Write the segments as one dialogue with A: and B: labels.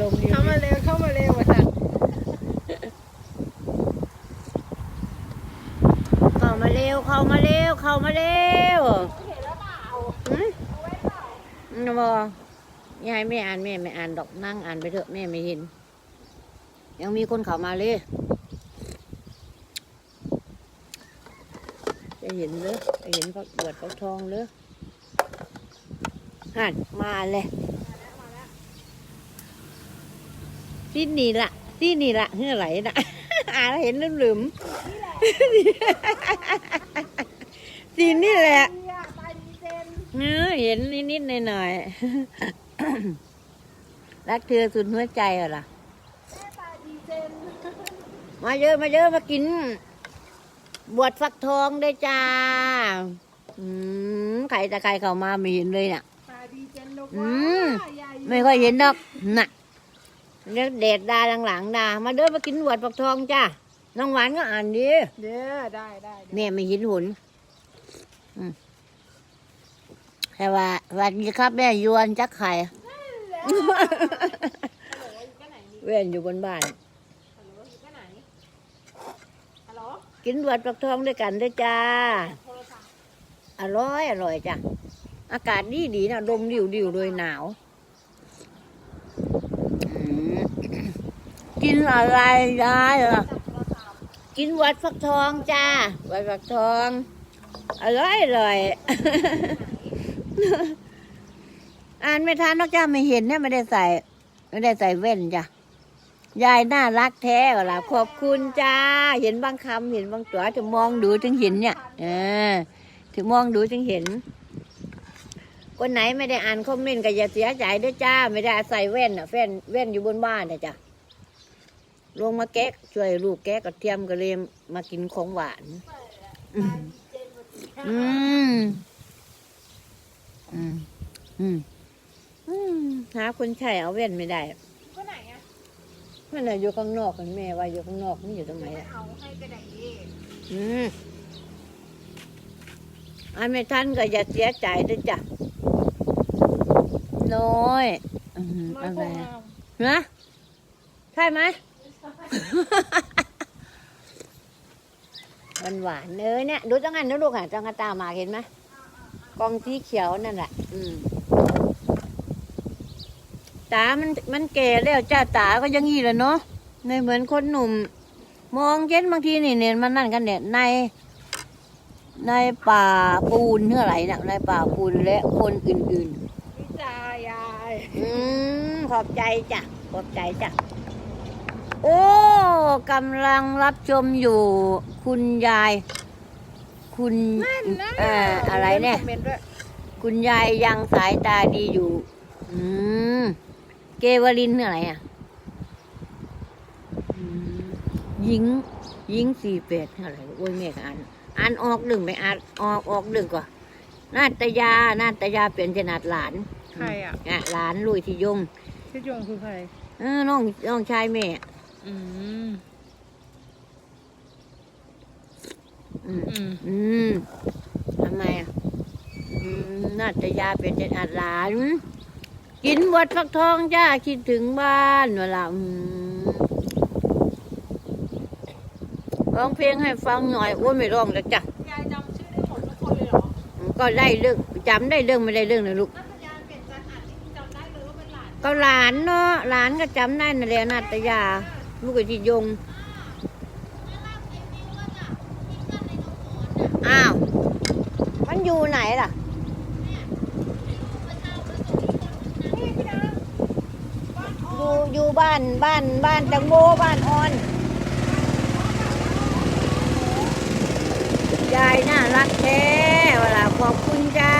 A: ลมดี
B: เข้ามาเร็วเข้ามาเร็วมาสั่ง
A: เข้ามาเร็วเข้ามาเร็วเข้ามาเร็ว
B: เห็นแล้วเปล่า
A: อืม
B: เอาไว้เปล่า
A: นะบอกยายไม่อ่านแม่ไม่อ่านดอกนั่งอ่านไปเถอะแม่ไม่เห็น ยังมีคนเข้ามาเลยจะเห็นเลยจะเห็นเขาบวดเขาทองเลยหันมาเลย ที่นี่ละที่นี่ละเฮือไหลนะอ่านแล้วเห็นลืมลืมๆที่นี่แหละ
B: ดีอะตายดีเจน
A: เออเห็นนิดๆหน่อยๆรักเธอสุดหัวใจเหรอล่ะ
B: แม่ตายดีเจน
A: มาเยอะมาเยอะมากิน บวชฟักทองด้วยจ้าอืมใครแต่ใครเข้ามาไม่เห็นเลยน่ะ
B: ตายดีเจนลูก
A: อื
B: ว่ามใหญ่
A: ไม่ค่อยเห็นดอกน่ะ เดี๋ยวเดดดาหลังๆดา มาเด้อมากินบวชฟักทองจ้าน้องหวานก็อ่านดี
B: เด้อได้ได้
A: แม่ไม่เห็นหุนอืมแต่ว่าสวัสดีครับแม่ยวนจักไข่เว้นอยู่บนบ้าน
B: ฮัลโหลอยู่ที่ไหนฮัลโหล
A: กินบวชฟักทองด้วยกันด้วยจ้า
B: โทรศัพท์
A: อร่อยอร่อยจ้ะ อากาศดีดีนะลมดิวดิวเลยหนาวอืม กินอะไรยายเหรอกินวัดฟักทองจ้า วัดฟักทอง อร่อยอร่อย อ่านไม่ทันนอกจ้าไม่เห็นเนี่ยไม่ได้ใส่ ไม่ได้ใส่แว่นจ้ะยายน่ารักแท้เหรอล่ะขอบคุณจ้า เห็นบางคำเห็นบางตัวถึงมองดูถึงเห็นเนี่ยเออถึงมองดูถึงเห็น คนไหนไม่ได้อ่านคอมเมนต์ก็อย่าเสียใจด้วยจ้า ไม่ได้ใส่แว่นอะแว่นแว่นอยู่บนบ้านนะจ้ะ ลงมาแกะช่วยลูกแกะกระเทียมกระเลมมากินของหวาน อืมอืมอืมอืมอืมหาคนใช่เอาแว่นไม่ได้
B: ก็ไหนอะ
A: มันน่ะอยู่ข้างนอกกันแม่ว่าอยู่ข้างนอกนี่อยู่ตรงไหน
B: ไม่
A: อะ
B: เอาให้กระไดเอง
A: อืมอันไม่ทันก็อย่าเสียใจด้วยจ้ะน้อยอืม
B: น้อย
A: อะไร
B: คง
A: อะ
B: เอา
A: นะใช่ไหม มันหวานเนยเนี่ยดูจังหันนะลูกอะจังกระตาหมากเห็นไหมกองสีเขียวนั่นแหละอืมตา มัน มันแก่แล้วจ้าตา ก็อยังงี้แหละเนาะในเหมือนคนหนุ่ม มองเห็นบางทีนี่เนี่ยมันนั่นกันเนี่ยใน ในป่าปูนเท่าไหร่นะในป่าปูนและคนอื่นๆ
B: วิจายาย
A: อืมขอบใจจ้ะ ขอบใจจ้ะ โอ้กำลังรับชมอยู่ คุณยาย คุณเอ่ออะไรเนี่ย
B: คอมเมนต์ด้วย
A: คุณยายยังสายตาดีอยู่ อืม เกวลินอะไรอะอืมยิงยิงสี่เป็ดอะไรโอ้ยแม่ก็อ่านอ่านออกดึงไปอ่านออกออกดึงกว่านาตยานาตยาเป็นขนาดหลาน
B: ใครอะ
A: อะหลานลุยที่ยง
B: ชื่อยงคือใคร
A: เออน้องน้องชายแม่
B: อืม
A: อืม
B: อืม
A: อืมทำไมอะอืมนาตยาเป็นขนาดหลานกินบดฟักทองจ้าคิดถึงบ้านเวลาอืมร้องเพลงให้ฟังหน่อยโอ้ยไม่ร้องแล้วจ้ะ
B: ยายจำชื่อได้หมดทุกคนเลยเหรอ
A: ก็ได้เรื่องจำได้เรื่องไม่ได้เรื่องนะลูก
B: นักยานเปลี่ยนจันอ่านที่จำได้เลยว่าเป็นหลาน
A: ก็หลานเนาะหลานก็จำได้นั่นแหละนาตยา ลูกไอ้ที่ยง อ้าว มันอยู่ไหนล่ะอยู่อยู่บ้านบ้านบ้านแตงโมบ้านออน ยายน่ารักแท้เวลาขอบคุณจ้า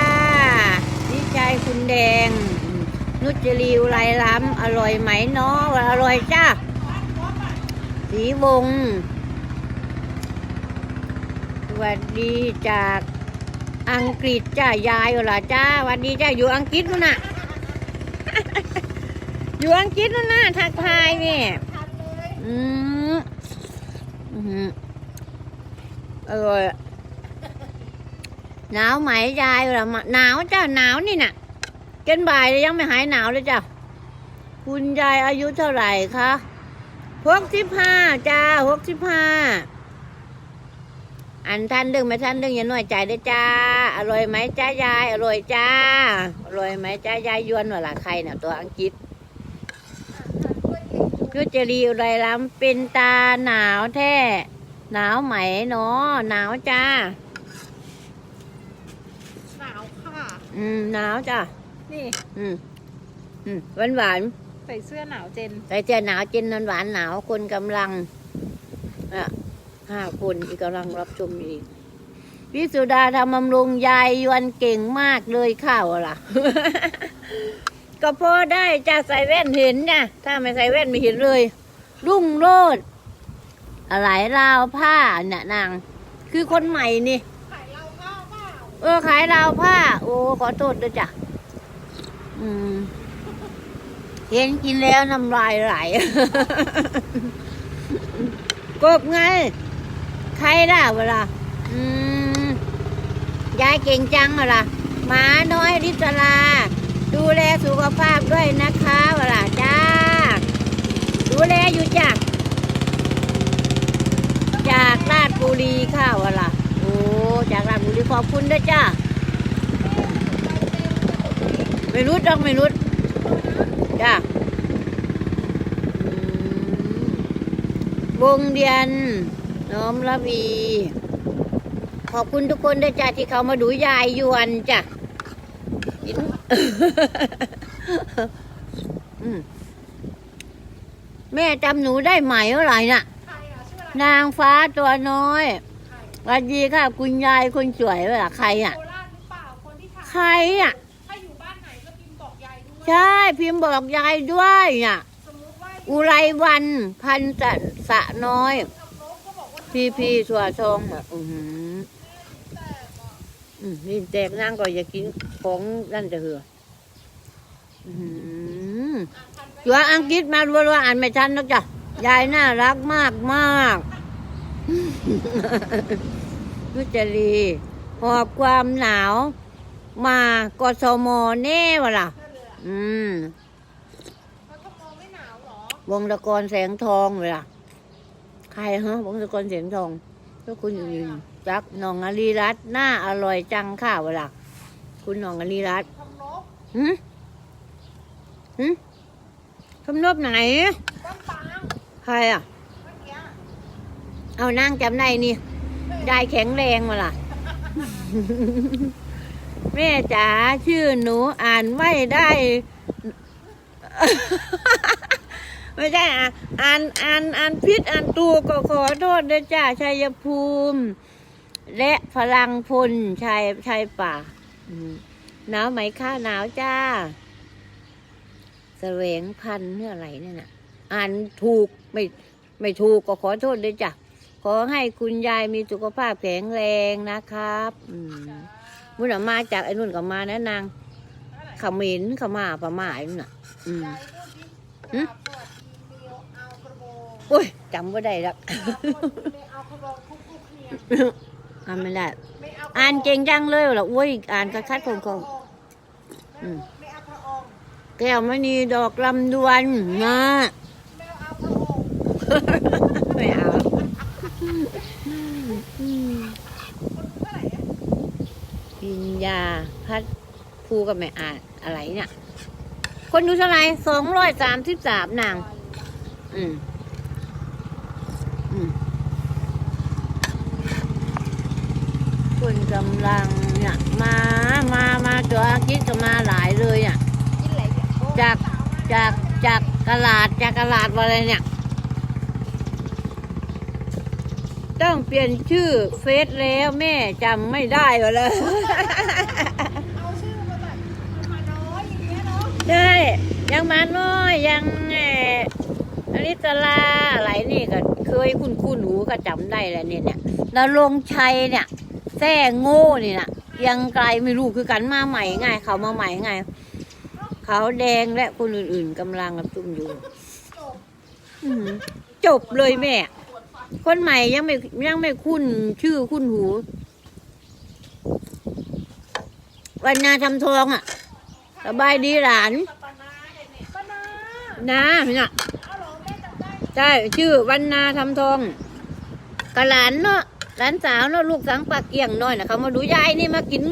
A: ดีใจคุณแดง นุจรีวไรล้ำอร่อยไหมเนาะอร่อยจ้า สีวง สวัสดีจากอังกฤษจ้ายายเหรอจ้าสวัสดีจ้าอยู่อังกฤษนู่นน่ะ อยู่อังกฤษนู่นน่ะทักทายแม่
B: ทันเลย
A: อืมอืมอร่อยอหนาวไหมยายเหรอมาหนาวจ้าหนาวนี่น่ะเกินบ่ายยังไม่หายหนาวเลยจ้าคุณยายอายุเท่าไหร่คะ หกสิบห้าจ้าหกสิบห้าอันท่านดึงไหมท่านดึงอย่าน้อยใจเด้อจ้า อร่อยไหมจ้ายาย อร่อยจ้า อร่อยไหมจ้ายายยวนว่าล่ะใครน่ะตัวอังกฤษพิจรีอะไรล้ำเป็นตาหนาวแท้หนาวไหมเนาะหนาวจ้า
B: หนาวค่ะ
A: อืมหนาวจ้า
B: นี่
A: อืมอืมหวานหวาน
B: ใส่เสื้อหนาวเจน
A: ๆใส่เสื้อหนาวเจนนหวานหนาวคนกำลังอะห้าคนอีกกำลังรับชมอีกพี่สุดาทำบำรุงยายยวนเก่งมากเลยข้าวล่ะ ก็พอได้จะใส่แว่นเห็นเนี่ยถ้าไม่ใส่แว่นไม่เห็นเลย รุ่งโรดอะไรราวผ้าเนี่ยนาง คือคนใหม่นี่
B: ไข่เราข้าวเปล่า
A: เออขายราวผ้า โอ้ขอโทษด้วยจ้ะอืม เห็นกินแล้วน้ำลายไหล กบไง ใครล่ะเวลาอืมยายเก่งจังเวลาหมาน้อยริศลา ดูแลสุขภาพด้วยนะคะเวลาจ้า ดูแลอยู่จ้ะจากราชบุรีค่ะเวลาโอ้จากราชบุรีขอบคุณด้วยจ้าไม่รู้ต้องไม่รู้ จ้าอืมวงเดียนน้อมระวี ขอบคุณทุกคนด้วยจ้าที่เขามาดูยายยวนจ้ะกินอืมแม่จำหนูได้ไหมเมื่อไหร่น่ะ
B: ใครอะชื่ออะไร
A: นางฟ้าตัวน้อย
B: ใคร
A: สวัสดีค่ะ คุณยายคนสวยเวลาใครอะ
B: โคราชหรือเปล่าคนที่ถ่าย
A: ใครอะ ใช่ พิมพ์บอกยายด้วยอะ
B: สมมติว่า
A: อุไรวัน พันสะสะน้อย พี่พี่สัวทองอะอืมนี่แตกนั่งก็อนอย่ากินของนั่นจะเหืออือหือตัวอังกฤษมารัวๆอ่านไม่ทันนะจ๊ะยายน่ารักมากมากนุจรีหอบความหนาว มากสมแน่วะล่ะ อืม
B: เขาทำนองไม่หนาวเหรอ
A: วงตะกรแสงทองเวลาใครฮะวงตะกรแสงทองก็คุณอยู่นี่จักหนองอลีรัตน์น่าอร่อยจังค่ะเวลาคุณหนองอลีรัตน์
B: ทำนก
A: หืมหืมคำนบไหน
B: บ้านปาง
A: ใครอะ
B: เมื่อกี้
A: เอานั่งจำได้นี่ยายแข็งแรงมาล่ะ แม่จ๋าชื่อหนูอ่านไม่ได้ ไม่ใช่อะอ่านอ่านอ่านพิษอ่านตูก็ขอโทษด้วยจ้าชัยภูมิ และพลังพลชายชายป่าอืมหนาวไหมคะหนาวจ้าแสวงพันธุ์เนื้ออะไรเนี่ยน่ะอ่านถูกไม่ไม่ถูกก็ขอโทษด้วยจ้ะขอให้คุณยายมีสุขภาพแข็งแรงนะครับ อืม มุนมาจากไอ้นุ่นก็มานะนางขมินขมาพม่าไอ้นุ่นน่ะ อืมหึ
B: กราบสวัสดีเมียวเอากระโบง
A: โอ้ยจำไม่ได้ละ
B: กราบสวัสดีเมียวเอากระโบงคุกคุกเนียง
A: อ่านไม่ได้
B: ไม่เอากระโบ
A: อ่านเก่งจังเลยเหรออุ้ยอ่านกระคัดคงคงอืม
B: ไม่เอาพระองค์
A: แก้วมณีดอกลำดวนนะ
B: ไม่เอา
A: ญาพัดภูกับแม่อาจอะไรเนี่ย คนดูเท่าไหร่สองร้อยสามสิบสามนาง อืม อืมคนกำลังเนี่ยมา มา มาตัวอาคิดก็มาหลายเลยอะ
B: กินอะไรเนี่ย
A: จากจากจากกระลาดจากกระลาดอะไรเนี่ย ต้องเปลี่ยนชื่อเฟซแล้วแม่จำไม่ได้เลย
B: เอาชื่อมาแบบมาน้อยอย่างเงี้ยเนาะ
A: ใช่ยังมาน้อยยังเอ่ออลิสลาอะไรนี่ก็เคยคุ้นคุ้นๆหูก็จำได้แหละเนี่ยเนี่ยแล้วลงชัยเนี่ยแท่โง่นี่นะยังไกลไม่รู้คือกันมาใหม่ไงเขามาใหม่ไงเขาวแดงและคนอื่นๆกำลังรับจุ่มอยู่
B: จบ
A: อื้อหือจบเลยแม่ คนใหม่ยังไม่ยังไม่คุ้นชื่อคุ้นหู วันนาทำทองอะ สบายดีหลาน
B: ปานาเด็กเนี่ยปานา
A: นาเนี่ย
B: เอาเหรอแม่จำได้
A: ใช่ชื่อวันนาทำทองกะหลานเนาะหลานสาวเนาะลูกสังปากเกี่ยงน้อยนะเขามาดูยายนี่มากิน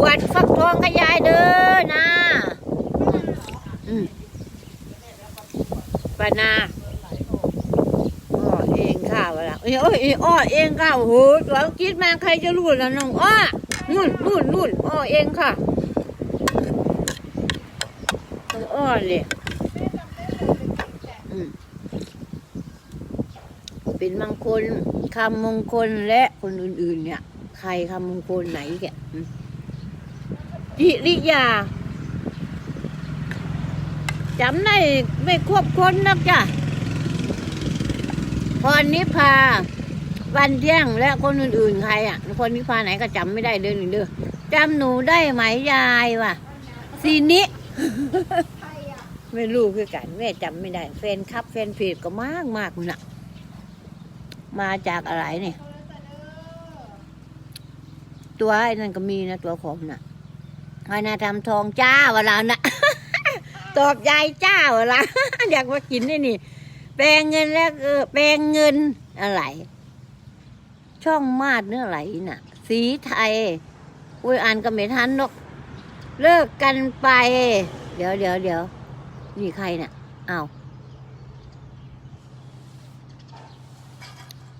A: หวัดฟักทองกับยายเด้อนะอืมปานาอ้อเอง ข้าวละเอ้ยเอ้ยอ้อเองข้าวโอ้โหตัวคิดมาใครจะรู้ล่ะน้องอ้อนู่นนู่นนู่นอ้อเองค่ะอ้อเลยเป็นมงคลคำมงคลและคนอื่น ๆ เนี่ย ใครคำมงคลไหนแกอิริยาจำได้ไม่ควบคนนักจ้ะ พรนิพาวันเที่ยงและคนอื่นๆใครอะพรนิพาไหนก็จำไม่ได้เด้อหนึ่งเด้อจำหนูได้ไหมยายว่ะซีนิ
B: ใครอะ
A: ไม่รู้คือกันแม่จำไม่ได้ แฟนคลับ แฟนเพจก็มากมากๆน่ะมาจากอะไรเนี่ยตัวไอ้นั่นก็มีนะตัวผมน่ะไอ้นาทำทองจ้าวะเราน่ะตอบยายจ้าวะละอยากมากินนี่นี่ แปลงเงินแล้วเออแปลงเงินอะไร ช่องมาดเนื้อไหลน่ะ สีไทยอุ้ยอ่านก็ไม่ทันนก เลิกกันไป เดี๋ยวเดี๋ยวเดี๋ยวนี่ใครน่ะอ้าว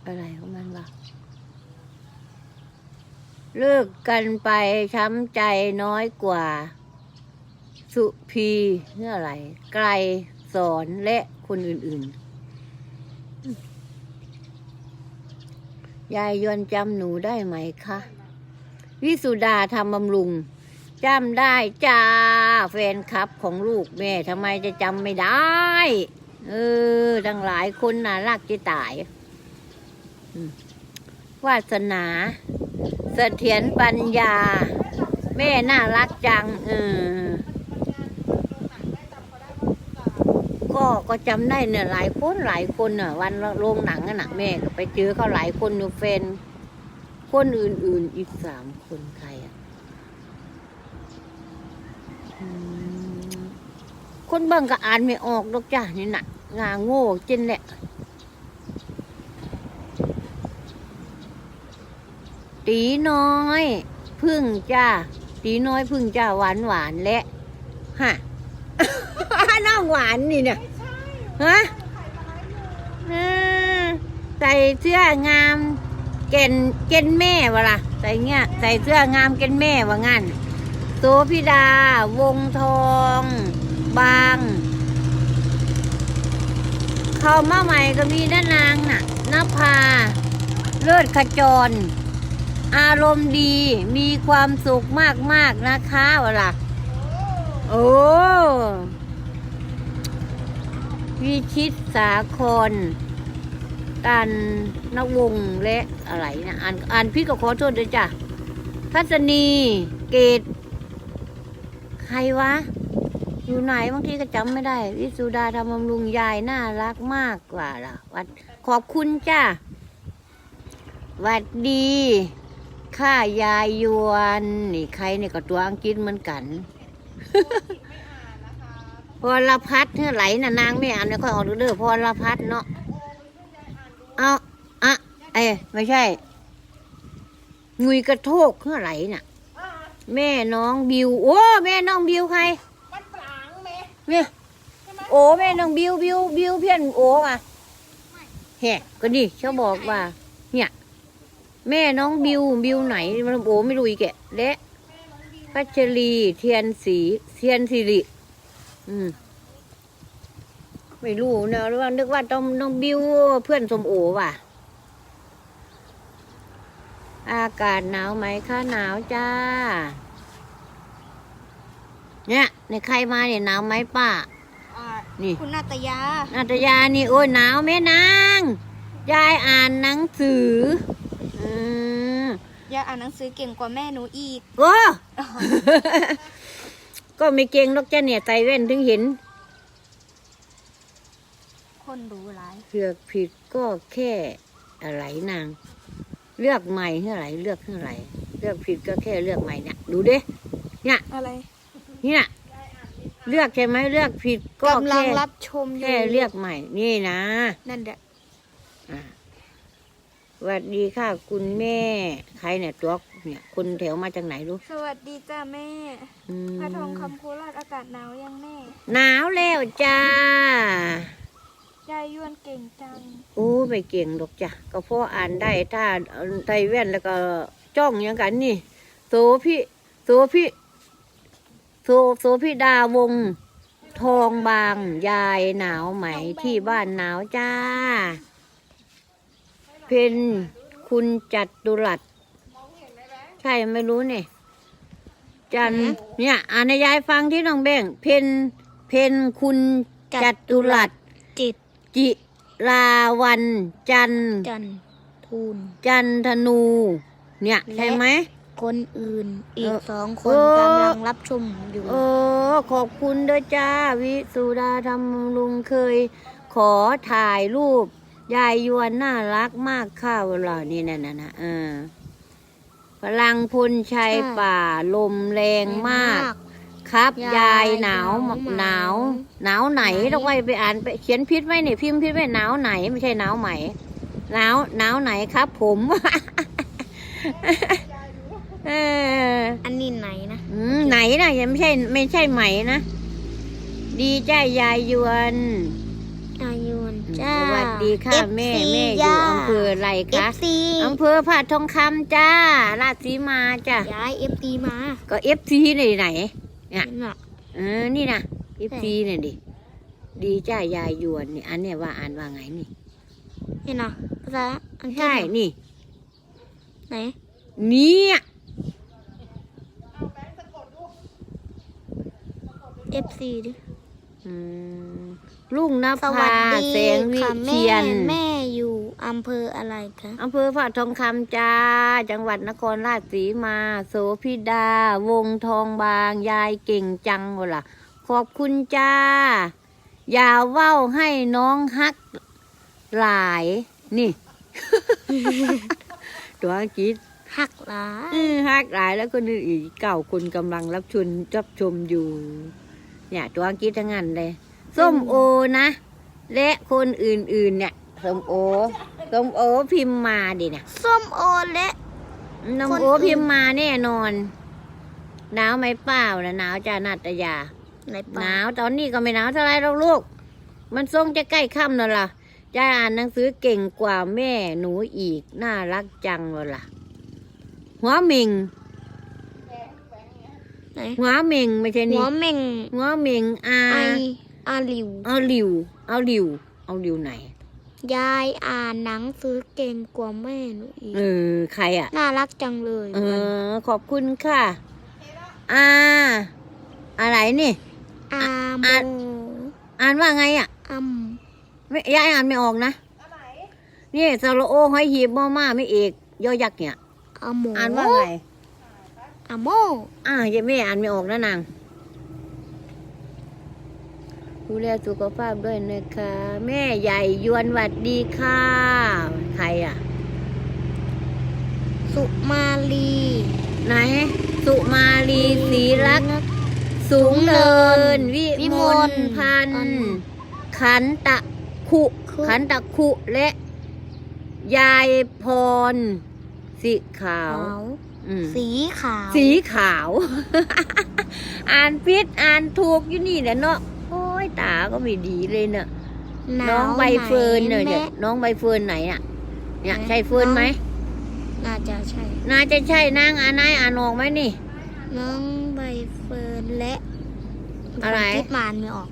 A: อะไรของมันวะเลิกกันไปช้ำใจน้อยกว่า สุพีเนื่ออะไรไกลสอนและคนอื่นๆ ยายยวนจำหนูได้ไหมคะวิสุดาทำบำรุงจำได้จ้าแฟนคลับของลูกแม่ทำไมจะจำไม่ได้ เออทั้งหลายคนน่ารักจะตายวาสนาเสถียรปัญญา แม่น่ารักจัง เออ ก็ก็จำได้เนี่ยหลายคนหลายคนน่ะ วันโรงหนังน่ะแม่ก็ไปเจอเขาหลายคนอยู่แฟนคนอื่นๆอีกสามคนใครอะคนบิ่งก็อ่านไม่ออกดอกจ้านี่น่ะ งาโง่เจนแหละตีน้อยพึ่งจ้าตีน้อยพึ่งจ้าหวานหวานและฮะ น้องหวานนี่เนี่ย
B: ไม่ใช่
A: ฮะ
B: ขายไม้อยู่
A: อืมใส่เสื้องามเกณฑ์เกณฑ์แม่วะล่ะใส่เงี้ยใส่เสื้องามเกณฑ์แม่ว่างั้นโสพิดา วงทอง บางเข้ามาใหม่ก็มีน้านางน่ะนภา เลิศขจร อารมณ์ดีมีความสุขมากๆนะคะวะล่ะ โอ้ วิชิตสาครกันนวงและอะไรนะอ่านอ่านพี่ก็ขอโทษด้วยจ้ะทัศนีเกต ใครวะ อยู่ไหนบางทีก็จำไม่ได้ วิสุดาธรรมบำรุงยายน่ารักมากกว่าล่ะวัดขอบคุณจ้าหวัดดีข้ายายยวน นี่ใครเนี่ยก็ตัวอังกฤษเหมือนกัน พรพัฒน์เนี่ยไหลน่ะนางไม่อ่านไม่ค่อยออกเด้อพรพัฒน์เนาะ
B: โอ้ไม่ช่วยยายอ่านดู
A: เอาอะเอ้ยไม่ใช่งุยกระโทกเท่าไหร่น่ะ
B: อ่า
A: แม่น้องบิว โอ้แม่น้องบิวใคร
B: มันปลางแม่
A: เนี่ย
B: ใช่ไหม
A: โอ้แม่น้องบิวบิวบิวเพี้ยนโอ้อะแฮะก็ดิเขาบอกว่า เนี่ย แม่น้องบิวบิวไหนมันโอ้ไม่รู้อีกแกะและ
B: แม่น้องบิว
A: พัชรีเทียนสีเทียนสิริ อืม ไม่รู้เนอะหรือว่านึกว่าต้องน้องบิวเพื่อนสมโอว่ะ อากาศหนาวไหมคะหนาวจ้า เนี่ยในใครมาเนี่ยหนาวไหมป้า
B: อ่า
A: นี่
B: คุณนาตยา
A: นาตยานี่โอ้ยหนาวแม่นาง ยายอ่านหนังสือ อืม
B: ยายอ่านหนังสือเก่งกว่าแม่หนูอีก
A: โอ้ ก็ไม่เก่งนกจ้าเนี่ยใส่แว่นถึงเห็น
B: คนรู้หลาย
A: เลือกผิดก็แค่อะไรนาง เลือกใหม่เท่าไหร่เลือกเท่าไหร่เลือกผิดก็แค่เลือกใหม่เนี่ยดูดิเนี่ย
B: อะไร
A: เนี่ยเลือกใช่ไหมเลือกผิดก็
C: กำลั
A: แค่
C: งรับชมอยู่
A: แค่เลือกใหม่ นี่นะ
C: นั่นแหละ
A: อะสวัสดีค่ะคุณแม่ ใครเนี่ยตัว เนี่ยคนแถวมาจากไหนรู้
C: สวัสดีจ้าแม่
A: อืม
C: พระทองคำโคราชอากาศหนาวยังแม่
A: หนาวแล้วจ้ายา
C: ยยวนเก่งจัง
A: โอ้ไม่เก่งหรอกจ้ะก็พออ่านได้ถ้าไทยแว่นแล้วก็จ้องอย่างกันนี่ โสพี่โสพี่โสโสพี่ดาวงศ์ทองบางยายหนาวไหมที่บ้านหนาวจ้า เพนคุณจัดดุรัส ใช่ไม่รู้เนี่ยจันเนี่ยอ่านให้ยายฟังที่น้องเบ้งเพนเพนคุณจัดดุรัส
C: จิต
A: จิราวัน จันทร์
C: จันทูล
A: จันทนู เนี่ย
C: และ
A: ใช่ไหม
C: คนอื่นอีก
A: เออ
C: สองค
A: เอนอ
C: กำลังรับชมอยู่
A: เออขอบคุณด้วยจ้า วิสุดาธรรมลุงเคย ขอถ่ายรูป ยายยวนน่ารักมากค่ะเวลานี่นั่นน่ะนะเออ พลังพลชัยป่าลมแรงมาก ครับ
C: ยาย
A: ยายหนาว
C: หนาว
A: หนาว
C: ไหม
A: หนาวไหน
C: ไหน
A: ต้องไปไปอ่านไปเขียนพิษไว้เนี่ยพิมพ์พิษไว้หนาวไหนไม่ใช่หนาวไหมหนาวหนาวไหนครับ ผมเออ
C: อันนี้ไหนนะ
A: อืมไหนนะยังไม่ใช่ไม่ใช่ไหมนะ ดีจ้ายายยวน
C: ยาย ยวน
A: ส
C: จ้า
A: วัสดีค่ะแม่แม่อยู่อำเภออะไร
C: เอ
A: คะ
C: ฟซี
A: อำเภอผาดทองคำจ้า ราชสีมาจ้ะ
C: ย้ายเอฟซีมา
A: ก็เอฟซีไหนไหน เนี่ย
C: เห็นน่ะ
A: เออนี่นะเอฟซีเนี่ยดิดีจ้ายายยวนนี่อันเนี้ยว่าอ่านว่าไงนี่
C: เห็นน่ะภาษาอังกฤษ
A: ใช่
C: น่ะ
A: นี่
C: ไหน
A: เนี่ย
C: เอฟซีดิ
A: อืม ลุงน
C: สวั
A: ภา
C: สดี
A: แสงวิ
C: ค่ะ
A: เที
C: แม่
A: ยน
C: แม่อยู่อำเภออะไรคะ
A: อำเภอผาดทองคำจ้า จังหวัดนครราชสีมา โสพิดา วงทองบาง ยายเก่งจังวะล่ะ ขอบคุณจ้า อย่าเว้าให้น้องฮักหลาย นี่ ตัวอังกฤษ
C: หักหลา
A: อือฮักหลายแล้วคนอื่นอีกเก่าคนกำลังรับชมรับชมอยู่ เนี่ย ตัวอังกฤษทั้งนั้นเลย ส้มโอนะ และคนอื่นๆเนี่ยส้มโอส้มโอพิมพ์มาดิเนี่ย
C: ส้มโอและ
A: น้อง
C: คน
A: โอ
C: อื่น
A: พิมพ์มาแน่นอน หนาวไหมเปล่านะหนาวจ้านาตยา
C: ไหน
A: ห
C: ปะ
A: นาวตอนนี้ก็ไม่หนาวเท่าไรหรอกลูก มันทรงจะใกล้ค่ำแล้วล่ะยายอ่านหนังสือเก่งกว่าแม่หนูอีก น่ารักจังเลยล่ะ หัวหมิง
C: ไหน
A: หัวหมิงไม่ใช่
C: หั
A: นี่
C: วเม่ง
A: หัวหมิงอา
C: ไออาหลิว
A: เอาหลิว เอาหลิว เอาหลิวไหน
C: ยายอ่านหนังสือเก่งกว่าแม่หนูอีก
A: เออ ใครอะ
C: น่ารักจังเลย
A: เออ ขอบคุณค่ะอาอะไรนี่
C: อาโม
A: อ่าน อ่านว่าไงอะ
C: อัม
A: ไม่ยายอ่านไม่ออกนะ
B: อันไหน
A: นี่สระโอหอยหีบมอมาไม่เอกยอยักษ์เนี่ย
C: อาโม
A: อ่านว่าไง
C: อาโม
A: อ่ายังไม่อ่านไม่ออกนะนาง ดูแลสุขภาพด้วยนะคะ แม่ใหญ่ยวนหวัดดีค่ะ ใครอะ
C: สุมาลี
A: ไหน สุมาลีศรีรักษ์สูงเนิน วิ
C: วิ
A: ม
C: ม
A: ล
C: ล
A: พัน
C: พัน
A: ธ์ขันตะคุ
C: คุ
A: ขันตะคุและ ยายพร สีขาว
C: ขาว
A: อืม
C: สีขาว
A: สีขาว อ่านพิษอ่านถูกอยู่นี่แหละเนาะโอ้ยตาก็ไม่ดีเลยเนาะ
C: หา
A: น้อง
C: ว
A: ใบเฟิร์น
C: ไห
A: เนี่ย
C: แม่
A: เนี่ยน้องใบเฟิร์นไหนอะ เนี่ย
C: ไหน
A: ใช่เฟิร์นไหม
C: น่าจะใช่
A: น่าจะใช่นางอ่านนายอ่านออกไหมนี่
C: น้องใบเฟิร์นและ
A: อะไร
C: สังกฤษมานไม่ออก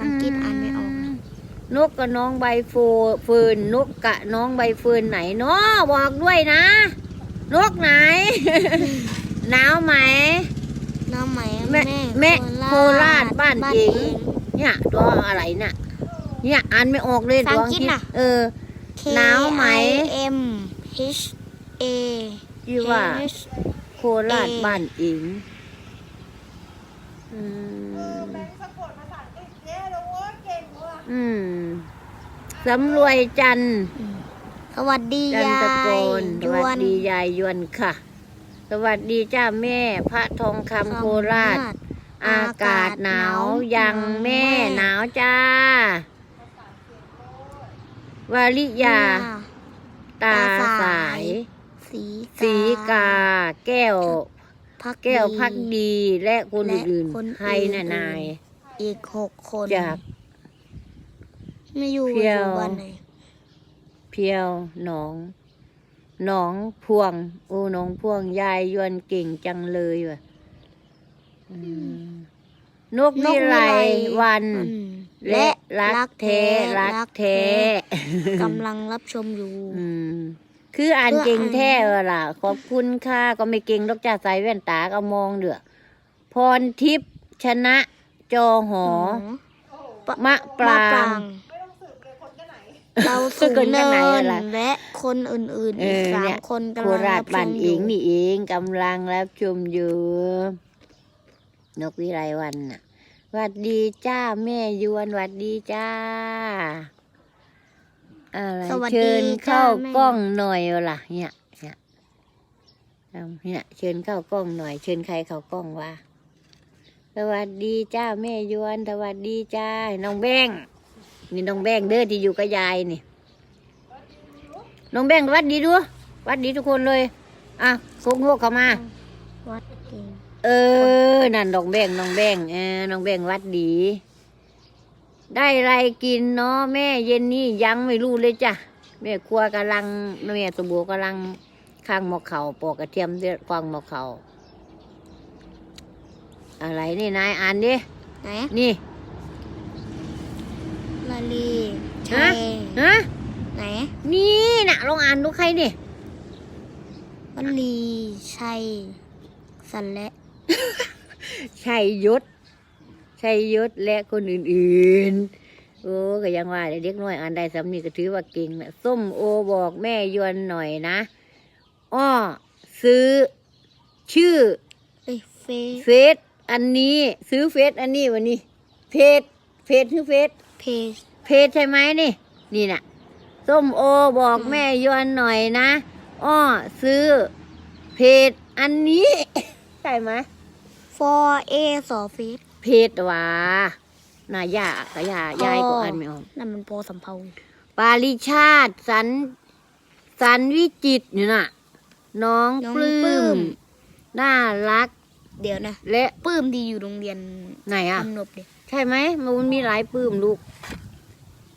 C: สังกฤษอ่านไม่ออกนะ
A: นกกับน้องใบโฟเฟิร์นนกกะน้องใบเฟิร์นไหนเนาะบอกด้วยนะ นกไหนหนาวไหม
C: น้องไหม
A: แม่
C: แม่
A: แม่โคราชบ้านเอง เนี่ยตัวอะไรน่ะ เนี่ยอ่านไม่ออกเลย
C: สั
A: ตั
C: ง
A: วอัง
C: กฤษ
A: กฤษ
C: น่ะ
A: เออ
C: K
A: หนาวไหม
C: I M H A
A: ที่ว่า
C: H
A: โคราช
C: เอ
A: บ้านเองอื
B: เออ
A: ม
B: แบงค์สะกดภาษาอังกฤษเย้เลยเว้ยเก่งว่ะ
A: อืมสำรวยจันทร์
C: สวัสดี
A: จัน
C: ยา
A: ตะโก
C: ย
A: นส
C: ย
A: วั
C: ว
A: ส
C: น
A: ดียายยวนค่ะ สวัสดีจ้าแม่ พระทองคำโคราชอากาศหนาวยังแม่หนาวจ้าวาลิยา ตาสาย
C: สี
A: สีกา แก้ว
C: พัก
A: แก้วพักดี และคน
C: และ
A: อื่น
C: คน
A: ๆใครน่ะ
C: อื่นๆ
A: นาย
C: อีกหกคน
A: จาก
C: ไม่อยู่
A: เพียว
C: อยู่บ้านไหน
A: เพียวหนองหนองพวง โอ้หนองพวงยายยวนเก่งจังเลยว่ะอืม นกวิไลวัน
C: อืม
A: และรักแท้รักแท้
C: กำลังรับชมอยู่
A: อืมคืออ่านเก่งแท้เออล่ะ ขอบคุณค่ะ ก็ไม่เก่งดอกจ้าใส่แว่นตาก็มองเดือพรทิพย์ชนะ จอหอ มะปราง
B: ไม่ต้องสืบเลยคนกันไหน
C: เรา
A: ซึ่
C: สู
A: ง
C: ง
A: เกินกัน
C: เนิ
A: ไหน
C: น
A: ล่ะ
C: และคนอื่นๆ
A: เอ
C: อีก
A: อ
C: สา
A: เนี่
C: ม
A: ย
C: คนกำ
A: โค
C: ลัง
A: รา
C: รั
A: ช
C: บช
A: บ้าน
C: มอ
A: เอยู่งนี่เองกำลังรับชมอยู่ นกวิไลวันน่ะหวัดดีจ้า แม่ยวนหวัดดีจ้า อะไร
C: สวัส
A: เชิ
C: ดี
A: ญ
C: จ้า
A: เข้า
C: แม่
A: กล้องหน่อยเอาล่ะ เนี่ยเนี่ยเอาเนี่ย เชิญเข้ากล้องหน่อย เชิญใครเข้ากล้องวะสวัสดีจ้าแม่ยวนสวัสดีจ้าน้องแบงนี่น้องแบงเด้อที่อยู่กับยายนี่น้องแบงค์วัดดีดูวัดดีทุกคนเลยอะโคกโงกเข้ามา
C: วัด เอง
A: เออ นั่นน้องแบงค์น้องแบงค์เออน้องแบงค์วัดดี ได้อะไรกินเนาะแม่เย็นนี้ยังไม่รู้เลยจ้ะแม่ครัวกำลังแม่สมบูรกำลังข้างหมอกเขาปอกกระเทียมเดือดควางหมอกเขาอะไรนี่นายอ่านดิ
C: ไหน
A: นี่
C: ลาลี
A: ฮะ
C: ชัย
A: ฮะ
C: ไหน
A: นี่น่ะลองอ่านดูใครดิ
C: วลีชัยสันและ
A: ชัยยศชัยยศและคนอื่นๆ โอ้ก็ยังว่าเด็กน้อยอ่านได้สำนีก็ถือว่าเก่งนะส้มโอบอกแม่ยวนหน่อยนะ อ้อ ซื้อ ชื่อ
C: เอ้ยเฟซ
A: เฟซอันนี้ ซื้อเฟซอันนี้วันนี้ เพจเพจคือเฟซ
C: เพจ
A: เพจใช่ไหมนี่ นี่น่ะส้มโอบอก
C: อืม
A: แม่ยวนหน่อยนะ อ้อ ซื้อ เพจอันนี้ ใช่ไหม
C: ฟอเอสอเฟซ
A: เพศว่าน่ายากกะยายายก็อ่านไม่ออก
C: นั่นมันโพอสำเภา
A: ปาริชาติสัน สันวิจิตรนี่น่ะ น้อง
C: น้อง
A: ปลื้
C: ปลื้
A: ม
C: ม
A: น่ารัก
C: เดี๋ยวนะ
A: และ
C: ปื้มที่อยู่โรงเรียน
A: ไหนอะ
C: ทำนบเด็ก
A: ใช่ไหมมันมีหลายปลื้มลูก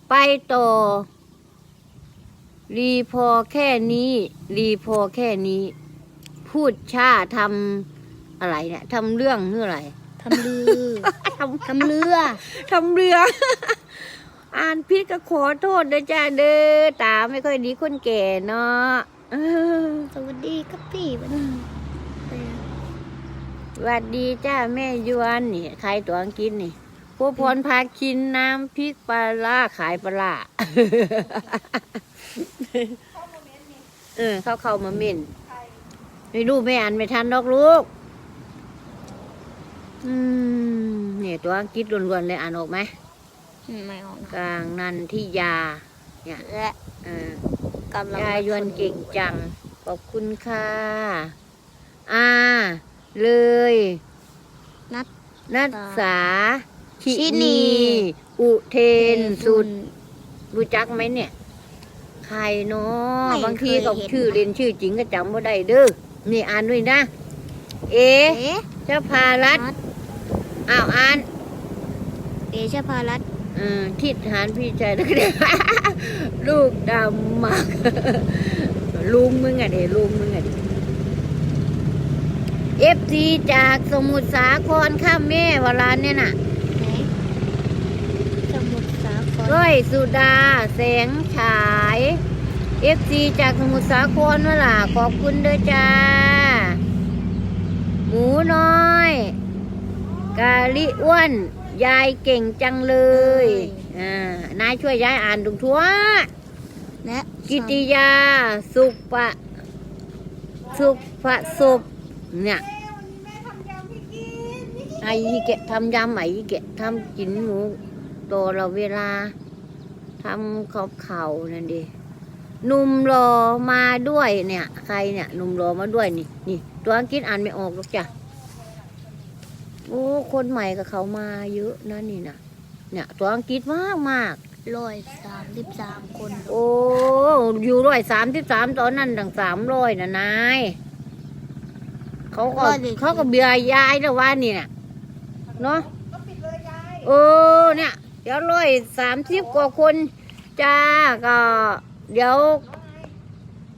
A: ไปต่อ รีพอแค่นี้ รีพอแค่นี้ พูดช้าทำ อะไรเนี่ยทำเรื่องเมื่ออะไร
C: ทำลือ
A: ทำ
C: ทำเรือ
A: ทำเรือ อ่านพิษก็ขอโทษนะจ้าเด้อตาไม่ค่อยดีคนแก่เนาะเออ
C: สวัสดีครับพี่วันนี้
A: สวัสดีจ้าแม่ยวนนี่ใครตัวอังกฤษนี่ผู้พรพาคินน้ำพริกปลาล่าขายปลาล่าเออเข้าเข้ามาเม่นไม่รู้ไม่อ่านไม่ทันดอกลูก อืมเนี่ยตัวอังกฤษล้วนๆเลยอ่านออกไหม
C: อืมไม่ออกนะ
A: กลางนันทิยา เนี่ย
C: และ
A: เออกำ
C: ลัง
A: ยายยวนเก่งจัง ขอบคุณค่ะอ่าเลย
C: นัด
A: นัทสาชิ
C: ชินี
A: นี อุเทนสุดรู้จักไหมเนี่ย ใครเนาะ
C: ไม่
A: บางที
C: เคย
A: ก็
C: เห็น
A: ชื่อเรียนชื่อจริงก็จำไม่ได้เด้อนี่อ่านด้วยนะ เอ
C: เอ๊ะ
A: เจ้าพารัต
C: นัด
A: อ้าวอ่าน
C: เดชพารัตน์
A: เออทิศหานพี่ชายนักเรียนลูกดำมากลุงมึงอะเดี๋ยวลุงมึงอะดิเอฟซีจากสมุทรสาครข้ามแม่วลานเนี่ยน่ะ
C: ไหนสมุทรสาคร
A: ก้อยสุดาแสงฉายเอฟซีจากสมุทรสาครนั่นล่ะขอบคุณเด้อจ้า หมูน้อย กาลิอ้วน ยายเก่งจังเลย อ่านายช่วยยายอ่านทุกทั่ว
C: และ
A: กิติยา สุปะ สุปะสุปเนี่ย
B: เอ้วันนี้แม่ทำยำให้กินนี่
A: ไอ้ยี่แกะทำยำไหมยี่แกะทำกินหมูโตเราเวลาทำขอบเข่านั่นดิหนุ่มรอมาด้วยเนี่ย ใครเนี่ยหนุ่มรอมาด้วยนี่นี่ ตัวอังกฤษอ่านไม่ออกหรอกจ้ะ โอ้คนใหม่กับเขามาเยอะนะนี่นะเนี่ยตัวอังกฤษมากมาก
C: ร้อยสามสิบสามคน
A: โอ้อยู่ร้อยสามสิบสามตอนนั้นดังสามร้อยนะนายเขาก็เขาก็เบียร์ยายแล้วว่านี่น่ะเนาะ
B: ก็ปิดเลยยาย
A: เออเนี่ย เดี๋ยวร้อยสามสิบกว่าคนจ้าก็ เดี๋ยว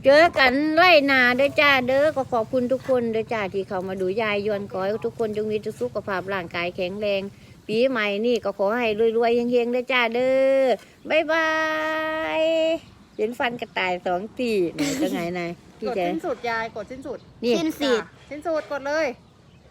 A: เจอกันไล่นาเด้อจ้าเด้อก็ขอบคุณทุกคนเด้อจ้าที่เขามาดูยายยวนขอให้ทุกคนจงมีสุขภาพร่างกายแข็งแรง ปีใหม่นี่ก็ขอให้รวยๆเฮงๆเด้อจ้าเด้อบายบายเห็นฟันกระต่ายสองตีไหนจะไงนายพี่
B: กด
A: เจ๊
B: สิ้นสุดยายกดสิ้นสุด
A: นี่
C: สิ้นสิทธิ์
B: สิ้นสุดกดเลย